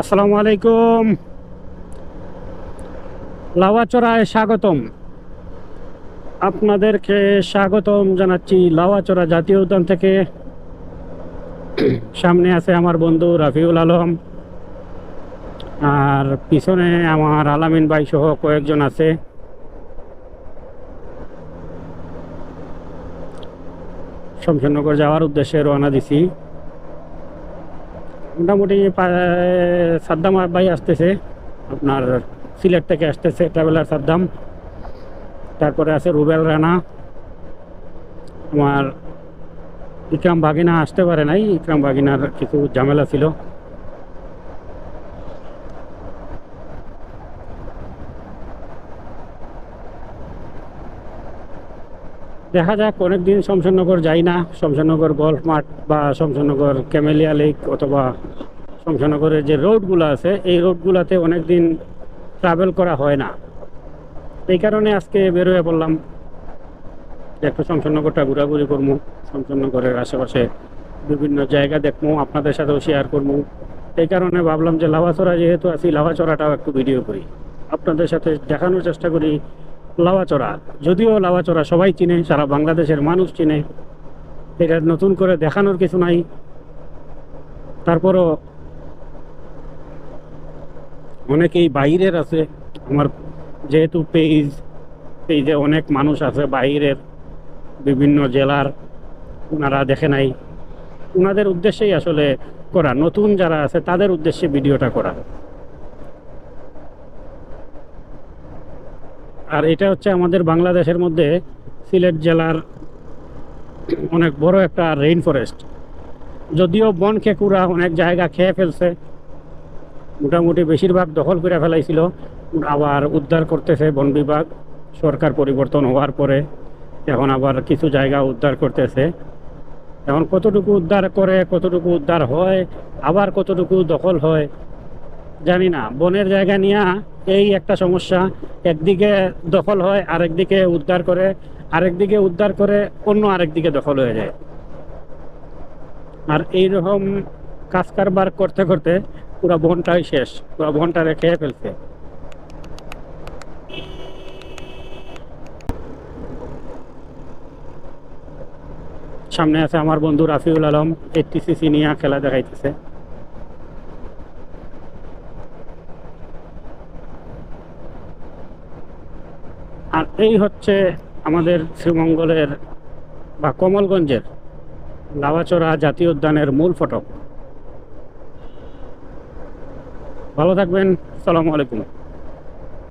আসসালামু আলাইকুম। লাওয়াচড়ায় স্বাগতম। আপনাদেরকে স্বাগতম জানাচ্ছি লাওয়াচড়া জাতীয় উদ্যান থেকে। সামনে আছে আমার বন্ধু রাফিউল আলম। আর পিছনে আমার আলামিন ভাই সহ কয়েকজন আছে। শমশেরনগর যাওয়ার উদ্দেশ্যে রওনা দিছি। মোটামুটি সাদ্দাম ভাই আসতেছে, আপনার সিলেট থেকে আসতেছে ট্রাভেলার সাদ্দাম। তারপরে আছে রুবেল রানা। আমার ইকরাম বাগিনা আসতে পারে নাই, ইকরাম বাগিনার কিছু ঝামেলা ছিল। দেখা যাক, অনেকদিন শমশেরনগর যাই না। শমশেরনগর গল্ফ মাঠ বা শমশেরনগর ক্যামেলিয়া লেক অথবা শমশেরনগরের যে রোডগুলো আছে, এই রোডগুলোতে অনেকদিন ট্রাভেল করা হয় না। এই কারণে আজকে বেরোয় পড়লাম। একটু শমশেরনগরটা ঘোরাঘুরি করব শমশেরনগরের আশেপাশে বিভিন্ন জায়গা দেখব আপনাদের সাথেও শেয়ার করব এই কারণে ভাবলাম যে লাভাচড়া যেহেতু আছি লাভাচড়াটাও একটু ভিডিও করি। আপনাদের সাথে দেখানোর চেষ্টা করি লাভাচড়া যদিও লাভাচড়া সবাই চিনে, সারা বাংলাদেশের মানুষ চিনে। এটা নতুন করে দেখানোর কিছু নাই। তারপরও অনেকেই বাইরের আছে। আমার যেহেতু পেজ পেজে অনেক মানুষ আছে বাইরের বিভিন্ন জেলার ওনারা দেখে নাই। ওনাদের উদ্দেশ্যেই আসলে করা। নতুন যারা আছে তাদের উদ্দেশ্যে ভিডিওটা করা। আর এটা হচ্ছে আমাদের বাংলাদেশের মধ্যে সিলেট জেলার অনেক বড় একটা রেইন ফরেস্ট যদিও বন খেকুরা অনেক জায়গা খেয়ে ফেলছে, মোটামুটি বেশিরভাগ দখল করে ফেলাইছিল, আবার উদ্ধার করতেছে বন বিভাগ। সরকার পরিবর্তন হওয়ার পরে এখন আবার কিছু জায়গা উদ্ধার করতেছে। এখন কতটুকু উদ্ধার করে, কতটুকু উদ্ধার হয়, আবার কতটুকু দখল হয় জানি না। বনের জায়গা নিয়ে এই একটা সমস্যা। একদিকে দখল হয়, আরেকদিকে উদ্ধার করে, আরেকদিকে উদ্ধার করে অন্য আরেকদিকে দখল হয়ে যায়। আর এইরকম কাজ কারবার করতে করতে পুরো বনটাই শেষ, পুরো বনটারে খেয়ে ফেলছে। সামনে আছে আমার বন্ধু রাফিউল আলম এইটিসিসি নিয়ে খেলা দেখাইতেছে। আর এই হচ্ছে আমাদের শ্রীমঙ্গলের বা কমলগঞ্জের লাভাচড়া জাতীয় উদ্যানের মূল ফটক। ভালো থাকবেন সালামু আলাইকুম।